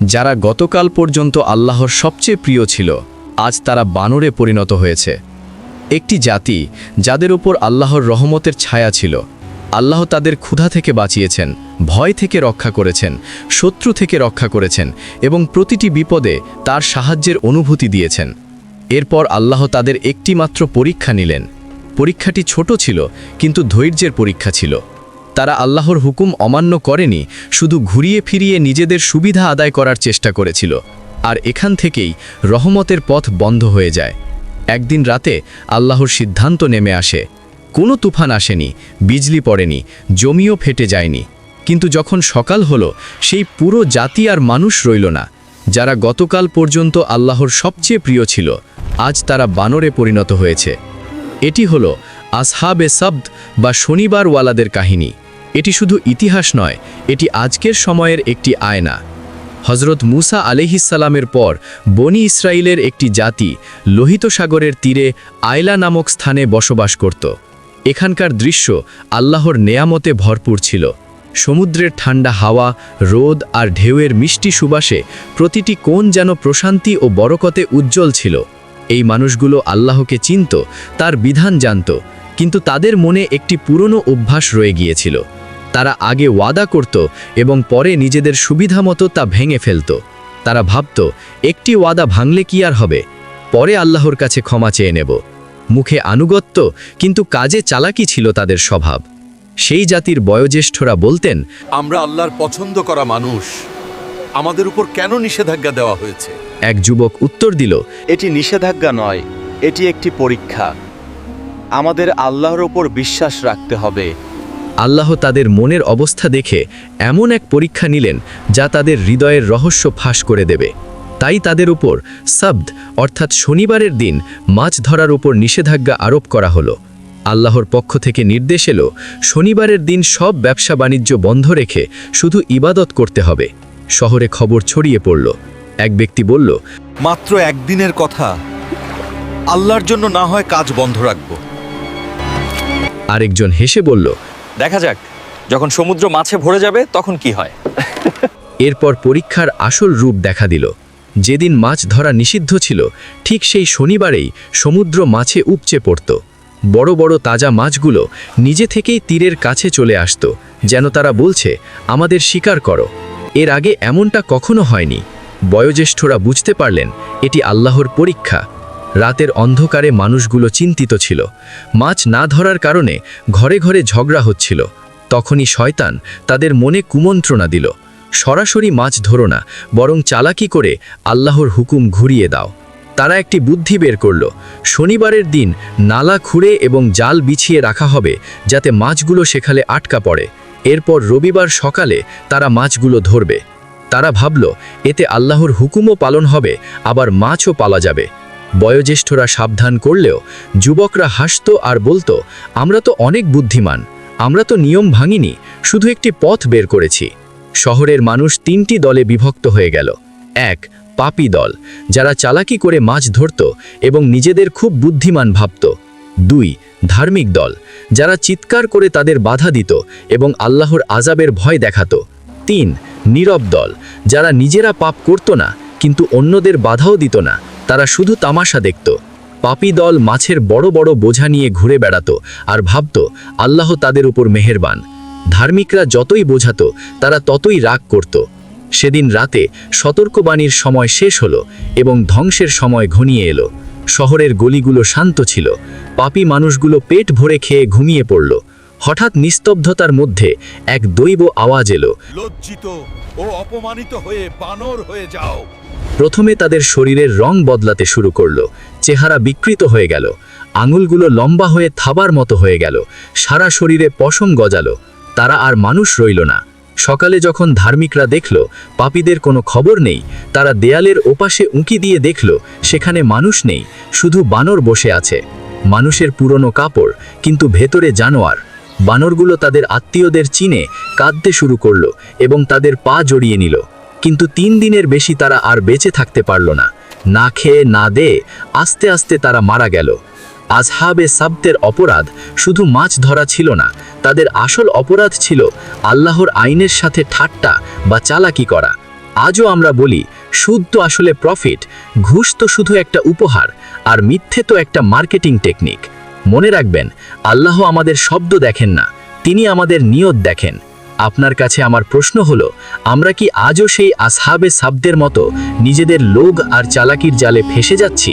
যারা গতকাল পর্যন্ত আল্লাহর সবচেয়ে প্রিয় ছিল, আজ তারা বানরে পরিণত হয়েছে। একটি জাতি যাদের উপর আল্লাহর রহমতের ছায়া ছিল, আল্লাহ তাদের ক্ষুধা থেকে বাঁচিয়েছেন, ভয় থেকে রক্ষা করেছেন, শত্রু থেকে রক্ষা করেছেন এবং প্রতিটি বিপদে তার সাহায্যের অনুভূতি দিয়েছেন। এরপর আল্লাহ তাদের একটি মাত্র পরীক্ষা নিলেন। পরীক্ষাটি ছোট ছিল, কিন্তু ধৈর্যের পরীক্ষা ছিল। তারা আল্লাহর হুকুম অমান্য করেনি, শুধু ঘুরিয়ে ফিরিয়ে নিজেদের সুবিধা আদায় করার চেষ্টা করেছিল। আর এখান থেকেই রহমতের পথ বন্ধ হয়ে যায়। একদিন রাতে আল্লাহর সিদ্ধান্ত নেমে আসে। কোনো তুফান আসেনি, বিজলি পড়েনি, জমিও ফেটে যায়নি। কিন্তু যখন সকাল হলো, সেই পুরো জাতি আর মানুষ রইল না, যারা গতকাল পর্যন্ত আল্লাহর সবচেয়ে প্রিয় ছিল। আজ তারা বানরে পরিণত হয়েছে। এটি হল আসহাবে শব্দ বা শনিবারওয়ালাদের কাহিনী। এটি শুধু ইতিহাস নয়, এটি আজকের সময়ের একটি আয়না। হজরত মুসা আলিহিসাল্লামের পর বনি ইসরায়েলের একটি জাতি লোহিত সাগরের তীরে আয়লা নামক স্থানে বসবাস করত। এখানকার দৃশ্য আল্লাহর নেয়ামতে ভরপুর ছিল। সমুদ্রের ঠান্ডা হাওয়া, রোদ আর ঢেউয়ের মিষ্টি সুবাসে প্রতিটি কোণ যেন প্রশান্তি ও বরকতে উজ্জ্বল ছিল। এই মানুষগুলো আল্লাহকে চিনত, তার বিধান জানত কিন্তু তাদের মনে একটি পুরনো অভ্যাস রয়ে গিয়েছিল। তারা আগে ওয়াদা করত এবং পরে নিজেদের সুবিধামতো তা ভেঙে ফেলত। তারা ভাবত একটি ওয়াদা ভাঙলে কি আর হবে? পরে আল্লাহর কাছে ক্ষমা চেয়ে নেব। মুখে আনুগত্য কিন্তু কাজে চালাকি ছিল তাদের স্বভাব। সেই জাতির বয়োজ্যেষ্ঠরা বলতেন আমরা আল্লাহর পছন্দ করা মানুষ। আমাদের উপর কেন নিষেধাজ্ঞা দেওয়া হয়েছে? এক যুবক উত্তর দিল এটি নিষেধাজ্ঞা নয় এটি একটি পরীক্ষা। আমাদের আল্লাহর ওপর বিশ্বাস রাখতে হবে। আল্লাহ তাদের মনের অবস্থা দেখে এমন এক পরীক্ষা নিলেন যা তাদের হৃদয়ের রহস্য ফাঁস করে দেবে। তাই তাদের উপর শব্দ অর্থাৎ শনিবারের দিন মাছ ধরার উপর নিষেধাজ্ঞা আরোপ করা হলো। আল্লাহর পক্ষ থেকে নির্দেশ এলো শনিবারের দিন সব ব্যবসা বাণিজ্য বন্ধ রেখে শুধু ইবাদত করতে হবে। শহরে খবর ছড়িয়ে পড়ল। এক ব্যক্তি বলল মাত্র একদিনের কথা। আল্লাহর জন্য না হয় কাজ বন্ধ রাখব। আরেকজন হেসে বলল দেখা যাক যখন সমুদ্র মাছে ভরে যাবে তখন কি হয়? এরপর পরীক্ষার আসল রূপ দেখা দিল। যেদিন মাছ ধরা নিষিদ্ধ ছিল ঠিক সেই শনিবারেই সমুদ্র মাছে উপচে পড়ত। বড় বড় তাজা মাছগুলো নিজে থেকেই তীরের কাছে চলে আসত যেন তারা বলছে আমাদের স্বীকার করো। এর আগে এমনটা কখনো হয়নি। বয়োজ্যেষ্ঠরা বুঝতে পারলেন এটি আল্লাহর পরীক্ষা। রাতের অন্ধকারে মানুষগুলো চিন্তিত ছিল। মাছ না ধরার কারণে ঘরে ঘরে ঝগড়া হচ্ছিল। তখনই শয়তান তাদের মনে কুমন্ত্রণা দিল। সরাসরি মাছ ধরো না, বরং চালাকি করে আল্লাহর হুকুম ঘুরিয়ে দাও। তারা একটি বুদ্ধি বের করল, শনিবারের দিন নালা খুঁড়ে এবং জাল বিছিয়ে রাখা হবে, যাতে মাছগুলো সেখানে আটকা পড়ে। এরপর রবিবার সকালে তারা মাছগুলো ধরবে। তারা ভাবল, এতে আল্লাহর হুকুমও পালন হবে, আবার মাছও পালা যাবে। বয়োজ্যেষ্ঠরা সাবধান করলেও যুবকরা হাসত আর বলতো, আমরা তো অনেক বুদ্ধিমান, আমরা তো নিয়ম ভাঙিনি, শুধু একটি পথ বের করেছি। শহরের মানুষ তিনটি দলে বিভক্ত হয়ে গেল। এক, পাপি দল, যারা চালাকি করে মাছ ধরত এবং নিজেদের খুব বুদ্ধিমান ভাবত। দুই, ধার্মিক দল, যারা চিৎকার করে তাদের বাধা দিত এবং আল্লাহর আজাবের ভয় দেখাত। তিন, নীরব দল, যারা নিজেরা পাপ করত না, কিন্তু অন্যদের বাধাও দিত না। তারা শুধু তামাশা দেখত। পাপি দল মাছের বড় বড় বোঝা নিয়ে ঘুরে বেড়াত আর ভাবত, আল্লাহ তাদের উপর মেহেরবান। ধার্মিকরা যতই বোঝাত, তারা ততই রাগ করত। সেদিন রাতে সতর্কবাণীর সময় শেষ হলো এবং ধ্বংসের সময় ঘনিয়ে এলো। শহরের গলিগুলো শান্ত ছিল। পাপী মানুষগুলো পেট ভরে খেয়ে ঘুমিয়ে পড়ল। হঠাৎ নিস্তব্ধতার মধ্যে এক দৈব আওয়াজ এলো। লজ্জিত ও অপমানিত হয়ে বানর হয়ে যাও। প্রথমে তাদের শরীরের রং বদলাতে শুরু করল। চেহারা বিকৃত হয়ে গেল। আঙুলগুলো লম্বা হয়ে থাবার মতো হয়ে গেল। সারা শরীরে পশম গজালো। তারা আর মানুষ রইল না। সকালে যখন ধার্মিকরা দেখল, পাপীদের কোনো খবর নেই, তারা দেয়ালের ওপাশে উঁকি দিয়ে দেখল, সেখানে মানুষ নেই, শুধু বানর বসে আছে। মানুষের পুরনো কাপড়, কিন্তু ভেতরে জানোয়ার। বানরগুলো তাদের আত্মীয়দের চিনে কাঁদতে শুরু করল এবং তাদের পা জড়িয়ে নিল। কিন্তু তিন দিনের বেশি তারা আর বেঁচে থাকতে পারল না। না খেয়ে, না দে আস্তে আস্তে তারা মারা গেল। আজহাবে সাবতের অপরাধ শুধু মাছ ধরা ছিল না, তাদের আসল অপরাধ ছিল আল্লাহর আইনের সাথে ঠাট্টা বা চালাকি করা। আজও আমরা বলি, সুদ তো আসলে প্রফিট ঘুষ তো শুধু একটা উপহার, আর মিথ্যে তো একটা মার্কেটিং টেকনিক মনে রাখবেন, আল্লাহ আমাদের শব্দ দেখেন না, তিনি আমাদের নিয়ত দেখেন। আপনার কাছে আমার প্রশ্ন হলো, আমরা কি আজও সেই আসহাবে সাবদের মতো নিজেদের লোভ আর চালাকির জালে ফেসে যাচ্ছি?